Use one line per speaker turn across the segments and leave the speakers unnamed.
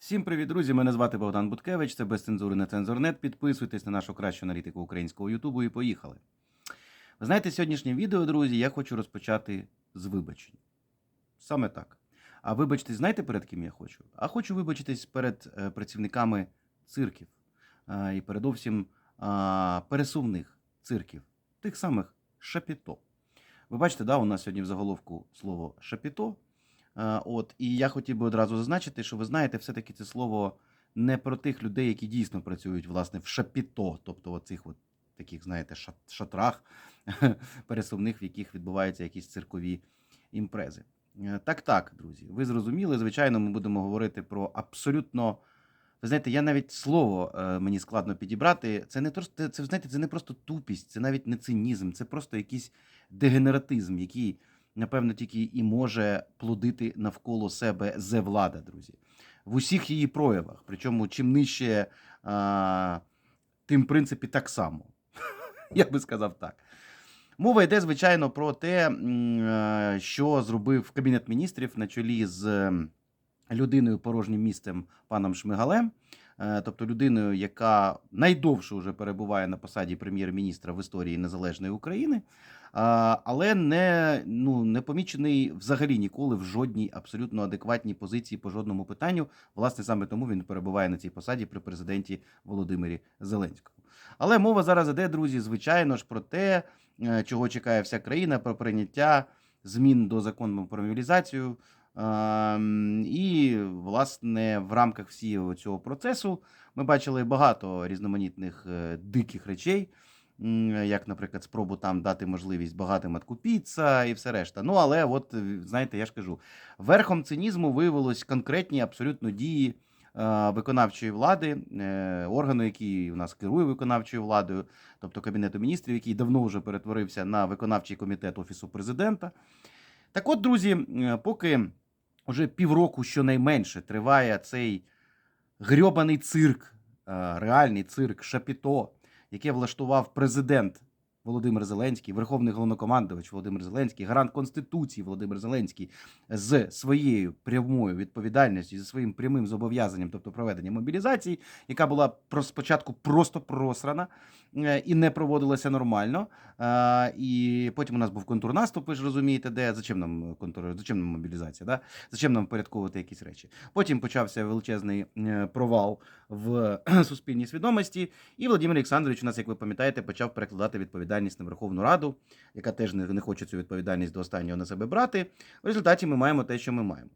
Всім привіт, друзі! Мене звати Богдан Буткевич. Це без цензури на цензорнет. Підписуйтесь на нашу кращу аналітику українського Ютубу і поїхали. Ви знаєте, сьогоднішнє відео, друзі, я хочу розпочати з вибачень. Саме так. А вибачтесь, знаєте, перед ким я хочу? А хочу вибачитись перед е, працівниками цирків е, і передовсім пересувних цирків, тих самих шапіто. Ви бачите, да, у нас сьогодні в заголовку слово шапіто. Е, От, і я хотів би одразу зазначити, що ви знаєте, все-таки це слово не про тих людей, які дійсно працюють власне в шапіто, тобто оцих от таких, знаєте, шат- шатрах пересувних, в яких відбуваються якісь циркові імпрези. Е, Так, так, друзі, ви зрозуміли. Звичайно, ми будемо говорити про абсолютно. Ви знаєте, я навіть слово е, мені складно підібрати. Це не просто це, знаєте, це не просто тупість, це навіть не цинізм, це просто якийсь дегенератизм, який напевно, тільки і може плодити навколо себе влада, друзі, в усіх її проявах. Причому чим нижче, а, тим в принципі так само. Я би сказав так. Мова йде, звичайно, про те, е, що зробив Кабінет міністрів на чолі з людиною порожнім місцем паном Шмигалем, Е, тобто людиною, яка найдовше вже перебуває на посаді прем'єр-міністра в історії незалежної України, але не, ну, не помічений взагалі ніколи в жодній абсолютно адекватній позиції по жодному питанню. Власне, саме тому він перебуває на цій посаді при президенті Володимирі Зеленському. Але мова зараз іде, друзі, звичайно ж, про те, е, чого чекає вся країна, про прийняття змін до закону про мобілізацію. І, власне, в рамках всього цього процесу ми бачили багато різноманітних е, диких речей, як, наприклад, спробу там дати можливість багатим откупитися і все решта. Ну, але, от, е, знаєте, я ж кажу, верхом цинізму виявилось конкретні абсолютно дії е, виконавчої влади, е, органу, який у нас керує виконавчою владою, тобто Кабінету міністрів, який давно вже перетворився на виконавчий комітет Офісу президента. Так от, друзі, е, поки вже півроку щонайменше триває цей грьобаний цирк, е, реальний цирк Шапіто, яке влаштував президент Володимир Зеленський, Верховний головнокомандувач Володимир Зеленський, гарант Конституції Володимир Зеленський з своєю прямою відповідальністю, зі своїм прямим зобов'язанням, тобто проведення мобілізації, яка була спочатку просто просрана е, і не проводилася нормально. Е, І потім у нас був контрнаступ, ви ж розумієте, де зачем нам контур, зачем нам мобілізація, да? зачем нам впорядковувати якісь речі. Потім почався величезний е, провал в суспільній свідомості, і Володимир Олександрович у нас, як ви пам'ятаєте, почав перекладати відповідальність на Верховну Раду, яка теж не, хоче цю відповідальність до останнього на себе брати. В результаті ми маємо те, що ми маємо.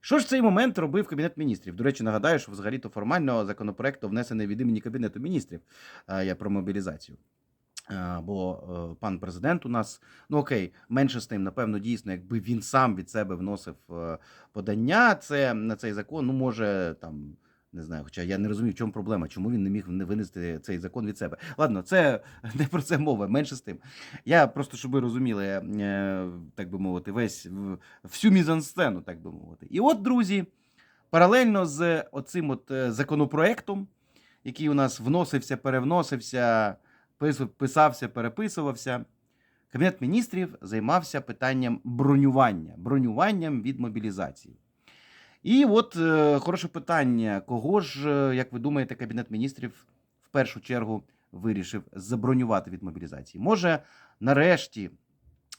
Що ж цей момент робив Кабінет міністрів? До речі, нагадаю, що взагалі-то формально законопроект внесений від імені Кабінету міністрів я про мобілізацію. Бо е, пан президент у нас, ну окей, менше з тим, напевно, дійсно, якби він сам від себе вносив е, подання це на цей закон, ну може там. Не знаю, хоча я не розумію, в чому проблема, чому він не міг не винести цей закон від себе. Ладно, це не про це мова, менше з тим. Я просто, щоб ви розуміли, е, так би мовити, весь всю мізансцену, так би мовити. І от, друзі, паралельно з оцим от е, законопроектом, який у нас вносився, перевносився, писався, переписувався, Кабінет міністрів займався питанням бронювання, бронюванням від мобілізації. І от е, хороше питання: кого ж, е, як ви думаєте, Кабінет міністрів в першу чергу вирішив забронювати від мобілізації? Може, нарешті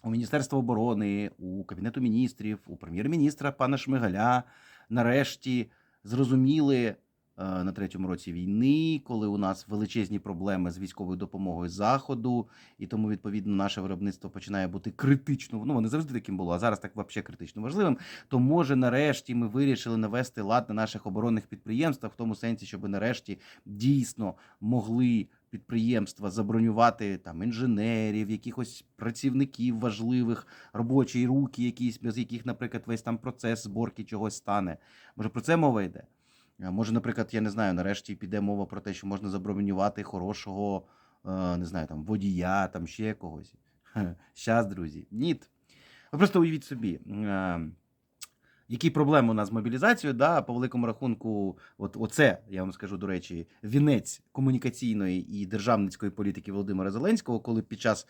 у Міністерства оборони, у Кабінету міністрів, у прем'єр-міністра пана Шмигаля нарешті зрозуміли на третьому році війни, коли у нас величезні проблеми з військовою допомогою заходу, і тому відповідно наше виробництво починає бути критично. Ну воно завжди таким було, а зараз так взагалі критично важливим. То може нарешті ми вирішили навести лад на наших оборонних підприємствах, в тому сенсі, щоб нарешті дійсно могли підприємства забронювати там інженерів, якихось працівників важливих, робочі руки, якісь без яких, наприклад, весь там процес зборки чогось стане. Може про це мова йде? А Може, наприклад, я не знаю, нарешті піде мова про те, що можна забронювати хорошого, е, не знаю, там водія, там ще когось. Щас, друзі. Ні. Ви просто уявіть собі. е, Які проблеми у нас з мобілізацією, да, по великому рахунку, от оце, я вам скажу, до речі, вінець комунікаційної і державницької політики Володимира Зеленського, коли під час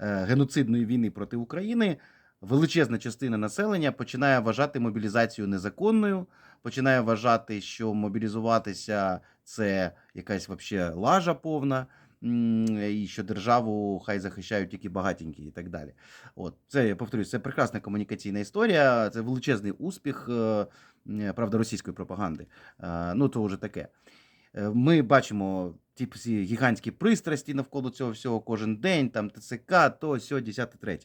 е, геноцидної війни проти України величезна частина населення починає вважати мобілізацію незаконною, починає вважати, що мобілізуватися це якась вообще лажа повна, і що державу хай захищають тільки багатенькі і так далі. От це я повторюсь, це прекрасна комунікаційна історія, це величезний успіх, е, правда, російської пропаганди. Е, Ну, то вже таке. Е, Ми бачимо ті всі гігантські пристрасті навколо цього всього кожен день, там ТЦК, то сьо, 10, 3.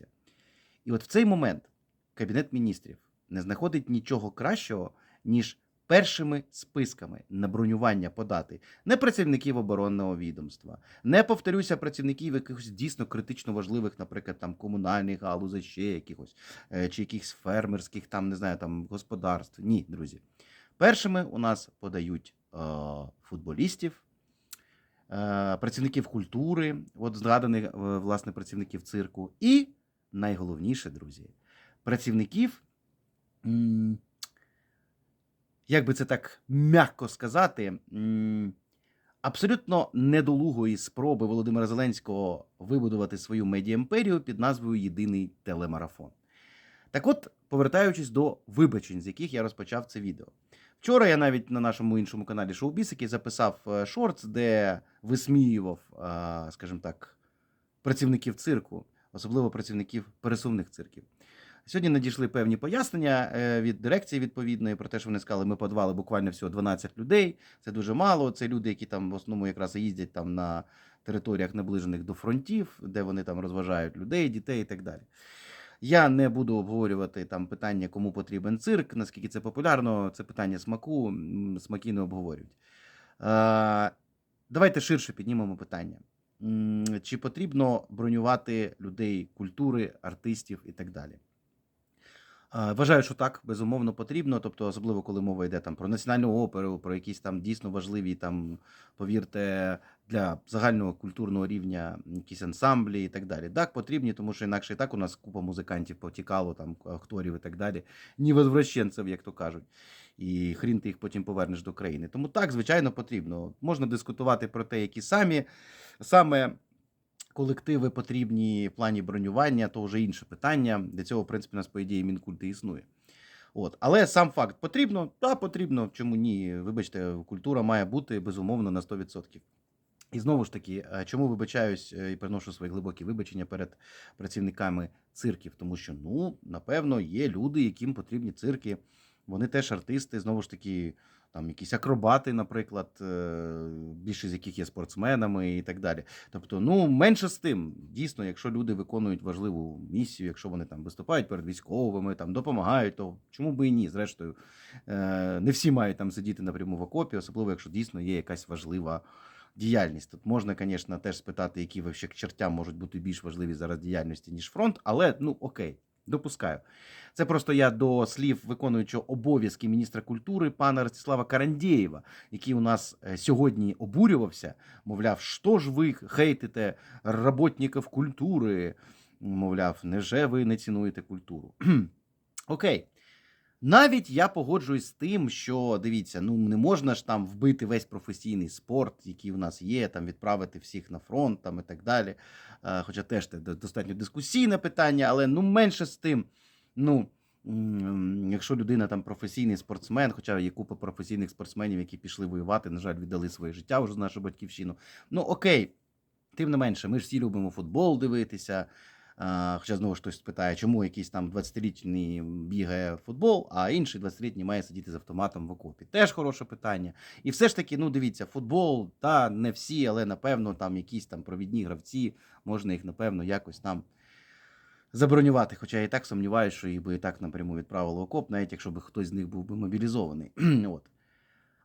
І от в цей момент Кабінет міністрів не знаходить нічого кращого, ніж першими списками на бронювання подати не працівників оборонного відомства, не повторюся, працівників якихось дійсно критично важливих, наприклад, там комунальних галузей, ще якихось, е, чи якихось фермерських, там не знаю, там господарств. Ні, друзі. Першими у нас подають е, футболістів, е, працівників культури, от згаданих е, власне працівників цирку, і найголовніше, друзі, працівників, як би це так м'яко сказати, абсолютно недолугої спроби Володимира Зеленського вибудувати свою медіаімперію під назвою Єдиний телемарафон. Так от, повертаючись до вибачень, з яких я розпочав це відео. Вчора я навіть на нашому іншому каналі Шоубісики записав е, шортс, де висміював, е, скажімо так, працівників цирку, особливо працівників пересувних цирків. Сьогодні надійшли певні пояснення е, від дирекції відповідної про те, що вони сказали, ми подавали буквально всього 12 людей. Це дуже мало. Це люди, які там в основному якраз їздять там на територіях наближених до фронтів, де вони там розважають людей, дітей і так далі. Я не буду обговорювати там питання, кому потрібен цирк, наскільки це популярно, це питання смаку, смаки не обговорюють. Е, давайте ширше піднімемо питання. Чи потрібно бронювати людей культури, артистів і так далі? Е, Вважаю, що так, безумовно потрібно. Тобто, особливо коли мова йде там про національну оперу, про якісь там дійсно важливі, там, повірте, для загального культурного рівня якісь ансамблі і так далі. Так, потрібні, тому що інакше і так у нас купа музикантів потікало, там акторів і так далі. Ні возвращенців, як то кажуть. І хрін ти їх потім повернеш до країни. Тому так, звичайно, потрібно. Можна дискутувати про те, які самі саме колективи потрібні в плані бронювання, то вже інше питання. Для цього, в принципі, у нас, по ідеї, мінкульти існує. От. Але сам факт потрібно, так, потрібно. Чому ні? Вибачте, культура має бути безумовно на 100%. І знову ж таки, е, чому вибачаюсь е, і приношу свої глибокі вибачення перед працівниками цирків? Тому що, ну, напевно, є люди, яким потрібні цирки. Вони теж артисти, знову ж таки, там якісь акробати, наприклад, е, більшість з яких є спортсменами і так далі. Тобто, ну менше з тим, дійсно, якщо люди виконують важливу місію, якщо вони там виступають перед військовими, там допомагають, то чому би і ні? Зрештою, е, не всі мають там сидіти напряму в окопі, особливо якщо дійсно є якась важлива. Діяльність тут можна, звісно, теж спитати, які вообще к чертям можуть бути більш важливі зараз діяльності, ніж фронт, але ну окей, допускаю. Це просто я до слів виконуючого обов'язки міністра культури пана Ростислава Карандєєва, який у нас е, сьогодні обурювався, мовляв, що ж ви хейтите роботників культури? Мовляв, неже ви не цінуєте культуру? Окей. Навіть я погоджуюсь з тим, що дивіться, ну не можна ж там вбити весь професійний спорт, який в нас є, там відправити всіх на фронт там і так далі. Е, Хоча теж це достатньо дискусійне питання, але ну менше з тим. Ну, якщо людина там професійний спортсмен, хоча є купа професійних спортсменів, які пішли воювати, на жаль, віддали своє життя вже за нашу батьківщину. Ну окей, тим не менше, ми ж всі любимо футбол дивитися. А, Хоча знову ж хтось питає, чому якийсь там 20-річний бігає в футбол, а інший 20-річний має сидіти з автоматом в окопі. Теж хороше питання. І все ж таки, ну дивіться, футбол, та не всі, але напевно там якісь там провідні гравці, можна їх, напевно, якось там забронювати. Хоча я і так сумніваюся, що їх би і так напряму відправили окоп, навіть якщо б хтось з них був би мобілізований. От.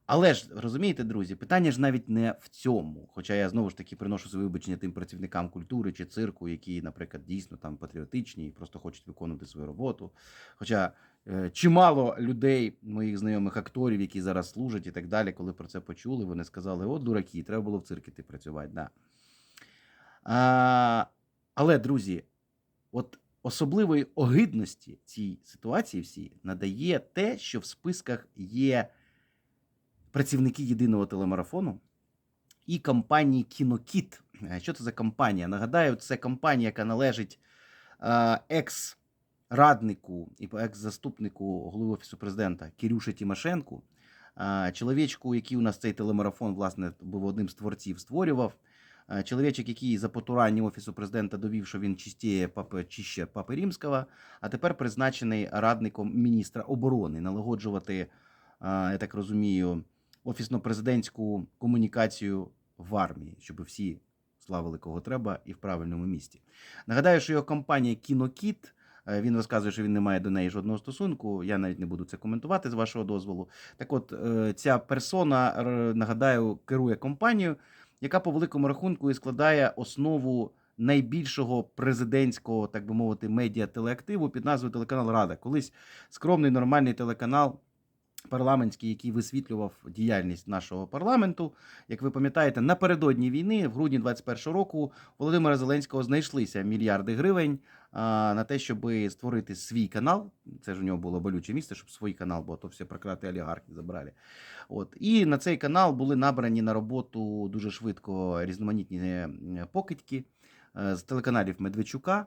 Але ж розумієте, друзі, питання ж навіть не в цьому. Хоча я знову ж таки приношу свої вибачення тим працівникам культури чи цирку, які, наприклад, дійсно там патріотичні і просто хочуть виконувати свою роботу. Хоча е, чимало людей, моїх знайомих акторів, які зараз служать і так далі, коли про це почули, вони сказали: от дураки, треба було в цирки ти працювати. Да. А, але, друзі, от особливої огидності цій ситуації всій надає те, що в списках є працівники єдиного телемарафону і компанії Кінокіт. Е, Що це за компанія? Нагадаю, це компанія, яка належить е, екс раднику і екс-заступнику голови офісу президента Кирюші Тимошенку, е, чоловічку, який у нас цей телемарафон, власне, був одним з творців, створював. Чоловічок, який за потурання офісу президента довів, що він чистіє папи чище папи римського, а тепер призначений радником міністра оборони налагоджувати, я так розумію, офісно-президентську комунікацію в армії, щоб всі славили кого треба і в правильному місці. Нагадаю, що його компанія Кінокіт. е, Він розказує, що він не має до неї жодного стосунку. Я навіть не буду це коментувати з вашого дозволу. Так, от е, ця персона, нагадаю, керує компанією, яка по великому рахунку і складає основу найбільшого президентського, так би мовити, медіа телеактиву під назвою Телеканал Рада. Колись скромний нормальний телеканал. Парламентський, який висвітлював діяльність нашого парламенту, як ви пам'ятаєте, напередодні війни, в грудні 21-го року, Володимира Зеленського знайшлися мільярди гривень на те, щоб створити свій канал. Це ж у нього було болюче місце, щоб свій канал, бо то все проклятий олігархи забрали. От і на цей канал були набрані на роботу дуже швидко різноманітні е, покидьки е, з телеканалів Медведчука,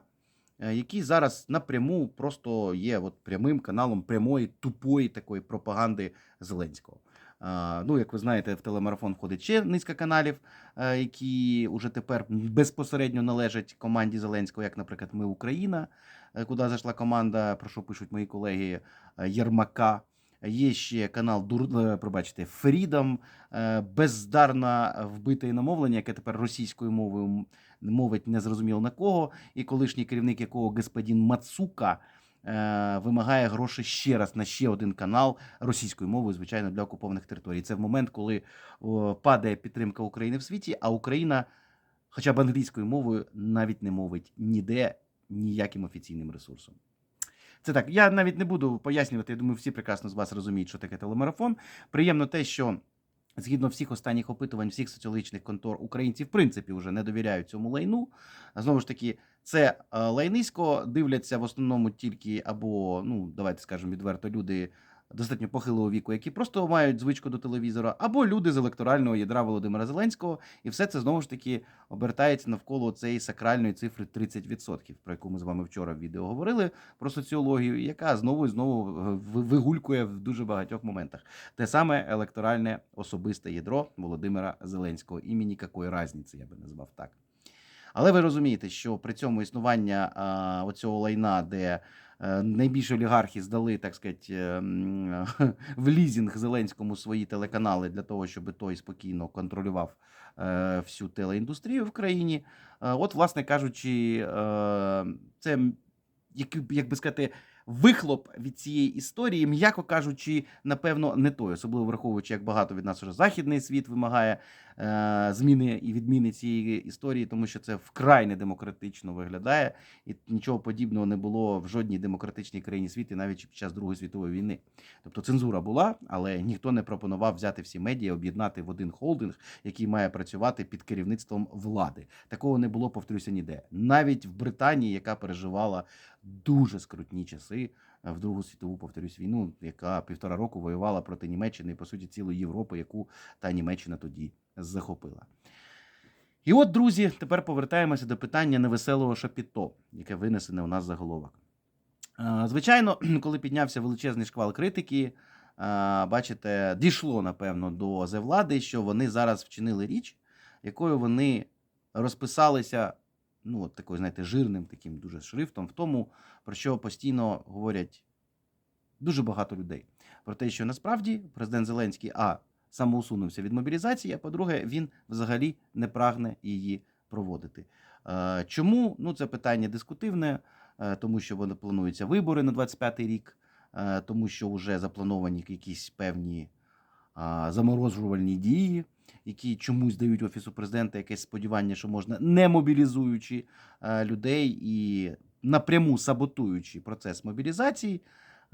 е, які зараз напряму просто є от прямим каналом прямої тупої такої пропаганди Зеленського. Ну, як ви знаєте, в телемарафон входить ще низка каналів, е, які уже тепер безпосередньо належать команді Зеленського, як, наприклад, Ми Україна, е, куди зайшла команда, про що пишуть мої колеги е, Єрмака. Є ще канал Дур, е, пробачте, Freedom, е, бездарно вбите намовлення, яке тепер російською мовою мовить незрозуміло на кого, і колишній керівник якого господин Мацука е, вимагає гроші ще раз на ще один канал російською мовою, звичайно, для окупованих територій. Це в момент, коли падає підтримка України в світі, а Україна, хоча б англійською мовою, навіть не мовить ніде ніяким офіційним ресурсом. Це так. Я навіть не буду пояснювати. Я думаю, всі прекрасно з вас розуміють, що таке телемарафон. Приємно те, що згідно всіх останніх опитувань, всіх соціологічних контор, українці в принципі вже не довіряють цьому лайну. Знову ж таки, це е, лайнисько дивляться в основному тільки або, ну давайте скажемо відверто, люди. Достатньо похилого віку, які просто мають звичку до телевізора, або люди з електорального ядра Володимира Зеленського, і все це знову ж таки обертається навколо цієї сакральної цифри 30%, про яку ми з вами вчора в відео говорили про соціологію, яка знову і знову е, вигулькує в дуже багатьох моментах. Те саме електоральне особисте ядро Володимира Зеленського. І мені якої різниці, я би назвав так. Але ви розумієте, що при цьому існування а, оцього лайна, де найбільші олігархи здали, так сказати, е, в лізінг Зеленському свої телеканали для того, щоб той спокійно контролював е, всю телеіндустрію в країні. Е, От, власне кажучи, е, це як би сказати. Вихлоп від цієї історії, м'яко кажучи, напевно, не той, особливо враховуючи, як багато від нас уже західний світ вимагає е, зміни і відміни цієї історії, тому що це вкрай недемократично виглядає, і нічого подібного не було в жодній демократичній країні світу, навіть під час Другої світової війни. Тобто цензура була, але ніхто не пропонував взяти всі медіа, об'єднати в один холдинг, який має працювати під керівництвом влади. Такого не було, повторюся, ніде. Навіть в Британії, яка переживала дуже скрутні часи е, в Другу світову, повторюсь, війну, яка півтора року воювала проти Німеччини по суті, цілої Європи, яку та Німеччина тоді захопила. І от, друзі, тепер повертаємося до питання невеселого шапіто, яке винесене у нас заголовок. Е, Звичайно, коли піднявся величезний шквал критики, е, бачите, дійшло, напевно, до влади, що вони зараз вчинили річ, якою вони розписалися, ну, от такою, знаєте, жирним таким дуже шрифтом в тому, про що постійно говорять дуже багато людей. Про те, що насправді президент Зеленський а самоусунувся від мобілізації, а по-друге, він взагалі не прагне її проводити. Е, Чому? Ну, це питання дискутивне, е, тому що вони плануються вибори на 25-й рік, е, тому що вже заплановані якісь певні заморожувальні дії, які чомусь дають офісу президента якесь сподівання, що можна, не мобілізуючи е, людей і напряму саботуючи процес мобілізації,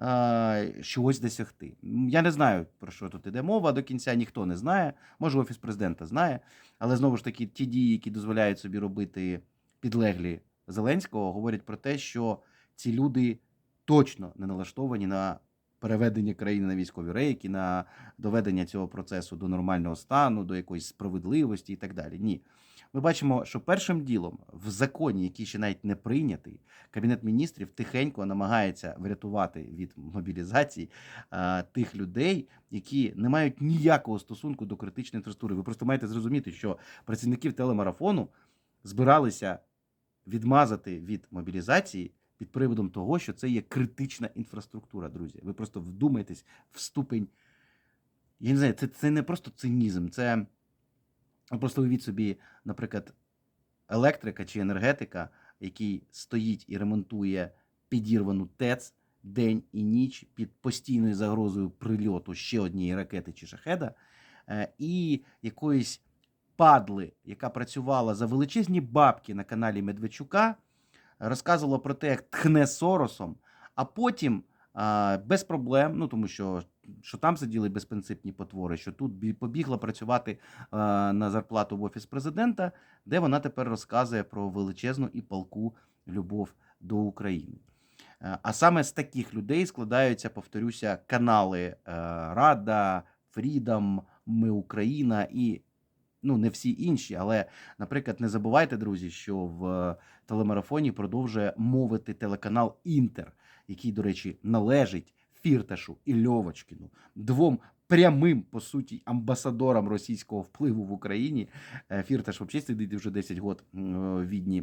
е, чогось досягти. Я не знаю, про що тут іде мова. До кінця ніхто не знає. Може, офіс президента знає, але знову ж таки, ті дії, які дозволяють собі робити підлеглі Зеленського, говорять про те, що ці люди точно не налаштовані на переведення країни на військові рейки, на доведення цього процесу до нормального стану, до якоїсь справедливості і так далі. Ні. Ми бачимо, що першим ділом в законі, який ще навіть не прийнятий, кабінет міністрів тихенько намагається врятувати від мобілізації а, тих людей, які не мають ніякого стосунку до критичної інфраструктури. Ви просто маєте зрозуміти, що працівників телемарафону збиралися відмазати від мобілізації під приводом того, що це є критична інфраструктура, друзі. Ви просто вдумайтесь в ступень. Я не знаю, це, це не просто цинізм, це просто уявіть собі, наприклад, електрика чи енергетика, який стоїть і ремонтує підірвану ТЕЦ день і ніч під постійною загрозою прильоту ще однієї ракети чи шахеда, е, і якоїсь падли, яка працювала за величезні бабки на каналі Медведчука, розказувала про те, як тхне Соросом, а потім а, без проблем, ну тому що, що там сиділи безпринципні потвори, що тут побігла працювати а, на зарплату в офіс президента, де вона тепер розказує про величезну і палку любов до України. Е, А саме з таких людей складаються, повторюся, канали е, Рада, Фрідом, Ми Україна і ну не всі інші. Але, наприклад, не забувайте, друзі, що в телемарафоні продовжує мовити телеканал Інтер, який, до речі, належить Фірташу і Льовочкіну, двом прямим, по суті, амбасадорам російського впливу в Україні. Е, Фірташ взагалі сидить вже 10 років в Відні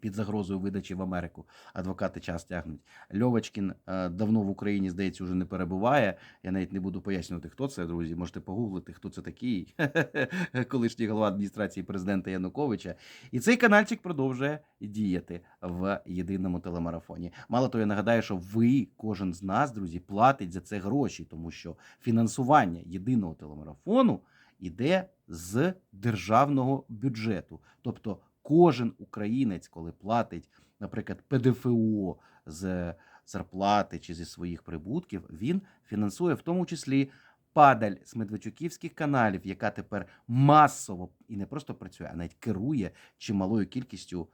під загрозою видачі в Америку. Адвокати час тягнуть. Льовочкін е, давно в Україні, здається, вже не перебуває. Я навіть не буду пояснювати, хто це, друзі. Можете погуглити, хто це такий, колишній голова адміністрації президента Януковича. І цей канальчик продовжує діяти в єдиному телемарафоні. Мало того, я нагадаю, що ви, кожен з нас, друзі, платить за це гроші, тому що фінансування єдиного телемарафону іде з державного бюджету. Тобто кожен українець, коли платить, наприклад, ПДФО з зарплати чи зі своїх прибутків, він фінансує в тому числі падаль з медведчуківських каналів, яка тепер масово і не просто працює, а навіть керує чималою кількістю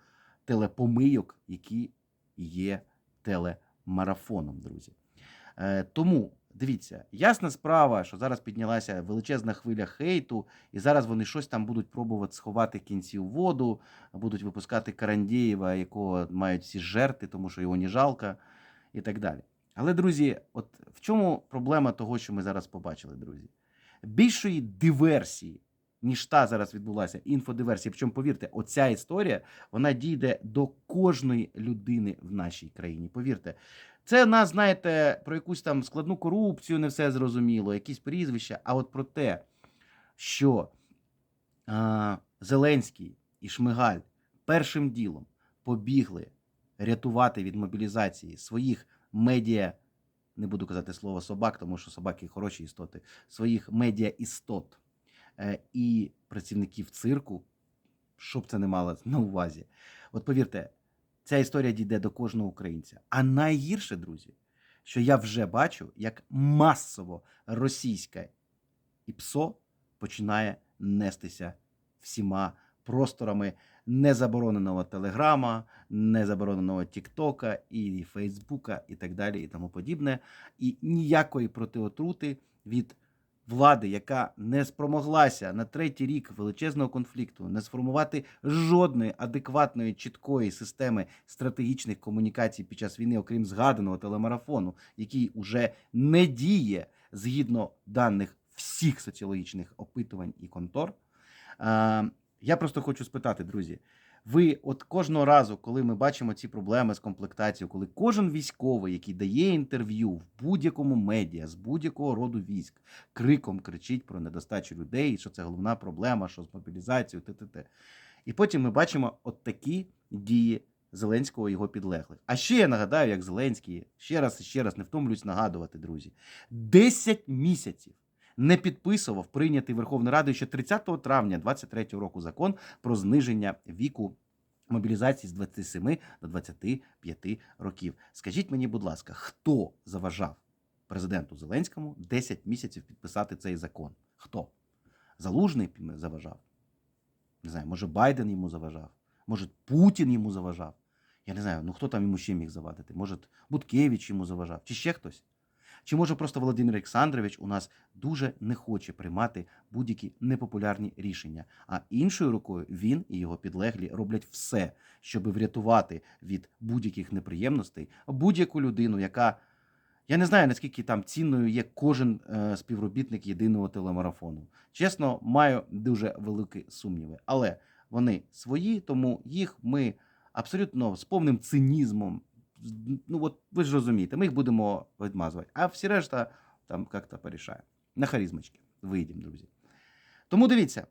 телепомийок, які є телемарафоном, друзі. Е, тому дивіться, ясна справа, що зараз піднялася величезна хвиля хейту, і зараз вони щось там будуть пробувати сховати кінці у воду, будуть випускати Карандєєва, якого мають всі жерти, тому що його не жалко, і так далі. Але, друзі, от в чому проблема того, що ми зараз побачили, друзі? Більшої диверсії, ніж та зараз відбулася, інфодиверсія. Причому, повірте, оця історія вона дійде до кожної людини в нашій країні. Повірте, це нас, знаєте, про якусь там складну корупцію, не все зрозуміло, якісь прізвища. А от про те, що а, Зеленський і Шмигаль першим ділом побігли рятувати від мобілізації своїх медіа, не буду казати слово собак, тому що собаки хороші істоти, своїх медіа істот е, і працівників цирку, щоб це не мало на увазі. От повірте, ця історія дійде до кожного українця. А найгірше, друзі, що я вже бачу, як масово російське ІПСО починає нестися всіма просторами незабороненого Телеграма, незабороненого Тіктока і Фейсбука, і так далі, і тому подібне. І ніякої протиотрути від влади, яка не спромоглася на третій рік величезного конфлікту не сформувати жодної адекватної чіткої системи стратегічних комунікацій під час війни, окрім згаданого телемарафону, який уже не діє згідно даних всіх соціологічних опитувань і контор. Е, Я просто хочу спитати, друзі. Ви от кожного разу, коли ми бачимо ці проблеми з комплектацією, коли кожен військовий, який дає інтерв'ю в будь-якому медіа з будь-якого роду військ, криком кричить про недостачу людей, що це головна проблема, що з мобілізацією, т.т.т. І потім ми бачимо от такі дії Зеленського його підлеглих. А ще я нагадаю, як Зеленський ще раз і ще раз не втомлююсь нагадувати, друзі, 10 місяців не підписував прийнятий Верховною Радою ще 30 травня 2023 року закон про зниження віку мобілізації з 27 до 25 років. Скажіть мені, будь ласка, хто заважав президенту Зеленському 10 місяців підписати цей закон? Хто? Залужний заважав? Не знаю, може Байден йому заважав, може Путін йому заважав. Я не знаю, ну хто там йому ще міг завадити? Може, Буткевич йому заважав, чи ще хтось? Чи може просто Володимир Олександрович у нас дуже не хоче приймати будь-які непопулярні рішення, а іншою рукою він і його підлеглі роблять все, щоб врятувати від будь-яких неприємностей будь-яку людину, яка я не знаю, наскільки там цінною є кожен е, співробітник єдиного телемарафону. Чесно, маю дуже великі сумніви. Але вони свої, тому їх ми абсолютно з повним цинізмом. Ну от ви ж розумієте, ми їх будемо відмазувати. А всі решта там як-то порішає. На харизмочки. Вийдемо, друзі. Тому дивіться.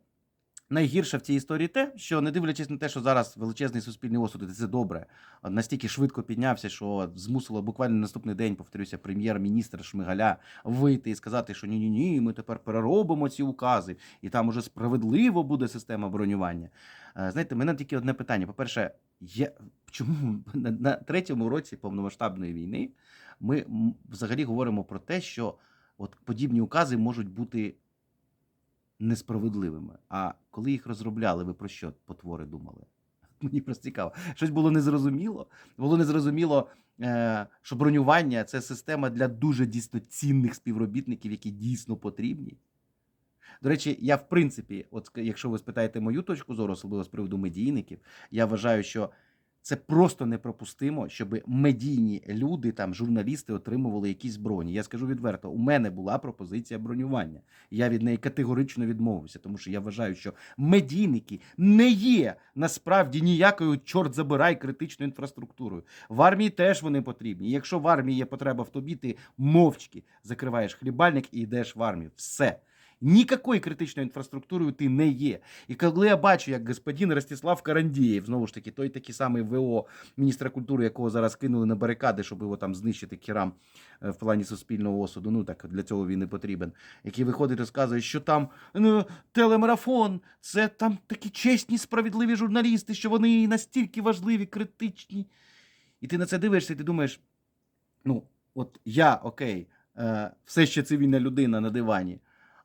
Найгірше в цій історії те, що не дивлячись на те, що зараз величезний суспільний осуд, і це добре, настільки швидко піднявся, що змусило буквально наступний день, повторюся, прем'єр-міністр Шмигаля вийти і сказати, що ні, ні, ні, ми тепер переробимо ці укази, і там уже справедливо буде система бронювання. Е, Знаєте, мене тільки одне питання. По-перше, є чому на, на третьому році повномасштабної війни ми взагалі говоримо про те, що от подібні укази можуть бути несправедливими. А коли їх розробляли, ви про що потвори думали? Мені просто цікаво. Щось було незрозуміло. Було незрозуміло, е, що бронювання це система для дуже дійсно цінних співробітників, які дійсно потрібні. До речі, я в принципі, от якщо ви спитаєте мою точку зору, особливо з приводу медійників, я вважаю, що це просто непропустимо, щоб медійні люди, там журналісти отримували якісь броні. Я скажу відверто, у мене була пропозиція бронювання. Я від неї категорично відмовився, тому що я вважаю, що медійники не є насправді ніякою чорт забирай критичною інфраструктурою. В армії теж вони потрібні. Якщо в армії є потреба в тобі, ти мовчки закриваєш хлібальник і йдеш в армію. Все. Ніякою критичною інфраструктурою ти не є. І коли я бачу, як господин Ростислав Карандієв, знову ж таки, той такий самий ВО міністра культури, якого зараз кинули на барикади, щоб його там знищити керам е, в плані суспільного осуду. Ну так для цього він не потрібен. Який виходить і розказує, що там ну, телемарафон, це там такі чесні, справедливі журналісти, що вони настільки важливі, критичні. І ти на це дивишся, і ти думаєш: ну, от я окей, е, все ще цивільна людина на дивані.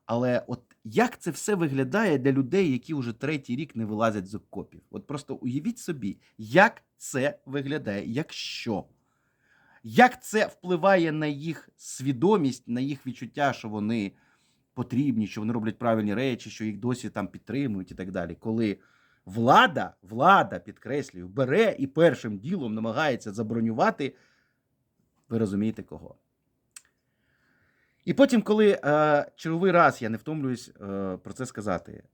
Але от як це все виглядає для людей, які вже третій рік не вилазять з окопів? От просто уявіть собі, як це виглядає, якщо. Як це впливає на їх свідомість, на їх відчуття, що вони потрібні, що вони роблять правильні речі, що їх досі там підтримують і так далі. Коли влада, влада, підкреслюю, бере і першим ділом намагається забронювати, ви розумієте кого? І потім, коли е, черговий раз я не втомлююсь е, про це сказати,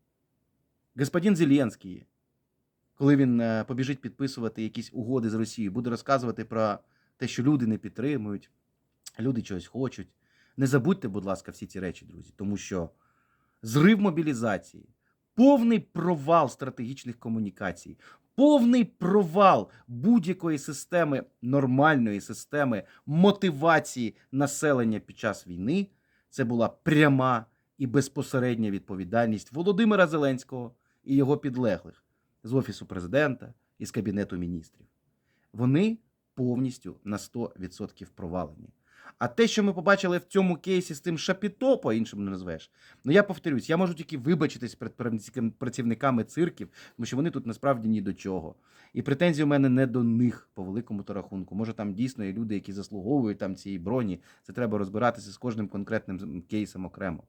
господин Зеленський, коли він е, побіжить підписувати якісь угоди з Росією, буде розказувати про те, що люди не підтримують, люди чогось хочуть. Не забудьте, будь ласка, всі ці речі, друзі, тому що зрив мобілізації, повний провал стратегічних комунікацій, повний провал будь-якої системи нормальної системи мотивації населення під час війни. Це була пряма і безпосередня відповідальність Володимира Зеленського і його підлеглих з офісу президента і з кабінету міністрів. Вони повністю на 100% провалені. А те, що ми побачили в цьому кейсі з тим шапіто, по-іншому не назвеш, ну я повторюсь, я можу тільки вибачитись перед працівниками цирків, тому що вони тут насправді ні до чого. І претензії у мене не до них по великому то рахунку. Може, там дійсно є люди, які заслуговують там цієї броні. Це треба розбиратися з кожним конкретним кейсом окремо.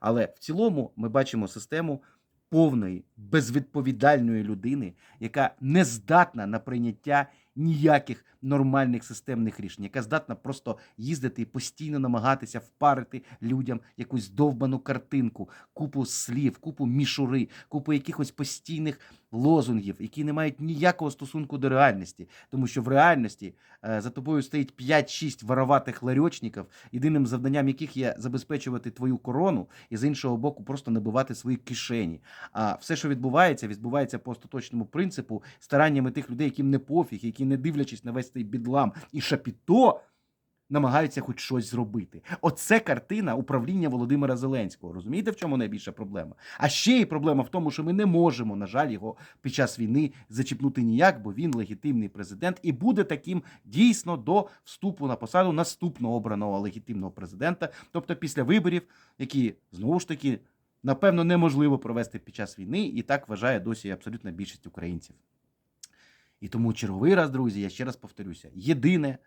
Але в цілому ми бачимо систему повної безвідповідальної людини, яка не здатна на прийняття ніяких нормальних системних рішень, яка здатна просто їздити і постійно намагатися впарити людям якусь довбану картинку, купу слів, купу мішури, купу якихось постійних лозунгів, які не мають ніякого стосунку до реальності, тому що в реальності е, за тобою стоїть 5-6 вороватих ларьочників, єдиним завданням яких є забезпечувати твою корону, і з іншого боку, просто набивати свої кишені. А все, що відбувається, відбувається по остаточному принципу стараннями тих людей, яким не пофіг, які не дивлячись на весь цей бідлам і шапіто. Намагаються хоч щось зробити. Оце картина управління Володимира Зеленського. Розумієте, в чому найбільша проблема? А ще й проблема в тому, що ми не можемо, на жаль, його під час війни зачіпнути ніяк, бо він легітимний президент і буде таким дійсно до вступу на посаду наступного обраного легітимного президента, тобто після виборів, які знову ж таки напевно неможливо провести під час війни, і так вважає досі абсолютна більшість українців. І тому черговий раз, друзі, я ще раз повторюся: єдине,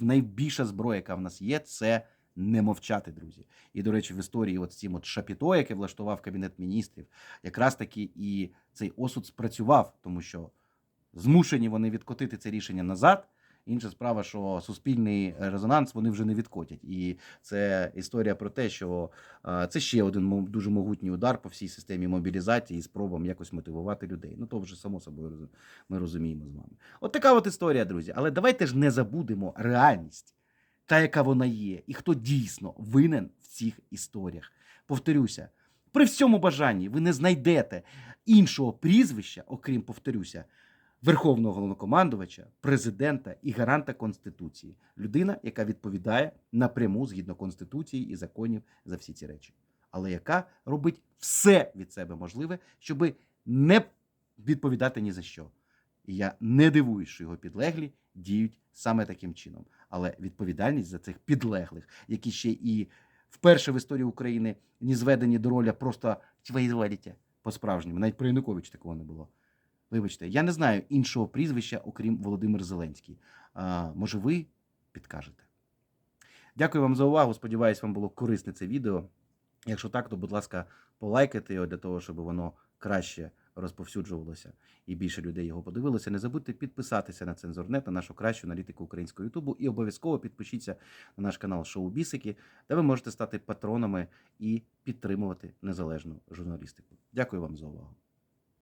найбільша зброя, яка в нас є, це не мовчати, друзі. І, до речі, в історії от цим от шапіто, яке влаштував Кабінет міністрів, якраз таки і цей осуд спрацював, тому що змушені вони відкотити це рішення назад. Інша справа, що суспільний резонанс вони вже не відкотять. І це історія про те, що е, це ще один дуже могутній удар по всій системі мобілізації і спробам якось мотивувати людей. Ну то вже само собою ми розуміємо з вами. От така от історія, друзі. Але давайте ж не забудемо реальність, та яка вона є, і хто дійсно винен в цих історіях. Повторюся, при всьому бажанні ви не знайдете іншого прізвища, окрім повторюся, Верховного головнокомандувача, президента і гаранта Конституції. Людина, яка відповідає напряму згідно Конституції і законів за всі ці речі, але яка робить все від себе можливе, щоб не відповідати ні за що. І я не дивуюсь, що його підлеглі діють саме таким чином. Але відповідальність за цих підлеглих, які ще і вперше в історії України не зведені до роля просто зводите по-справжньому. Навіть при Януковичі такого не було. Вибачте, я не знаю іншого прізвища, окрім Володимир Зеленський. А, може, ви підкажете? Дякую вам за увагу. Сподіваюсь, вам було корисне це відео. Якщо так, то, будь ласка, полайкайте його для того, щоб воно краще розповсюджувалося і більше людей його подивилося. Не забудьте підписатися на Цензорнет, на нашу кращу аналітику українського Ютубу. І обов'язково підпишіться на наш канал Шоу Бісики, де ви можете стати патронами і підтримувати незалежну журналістику. Дякую вам за увагу.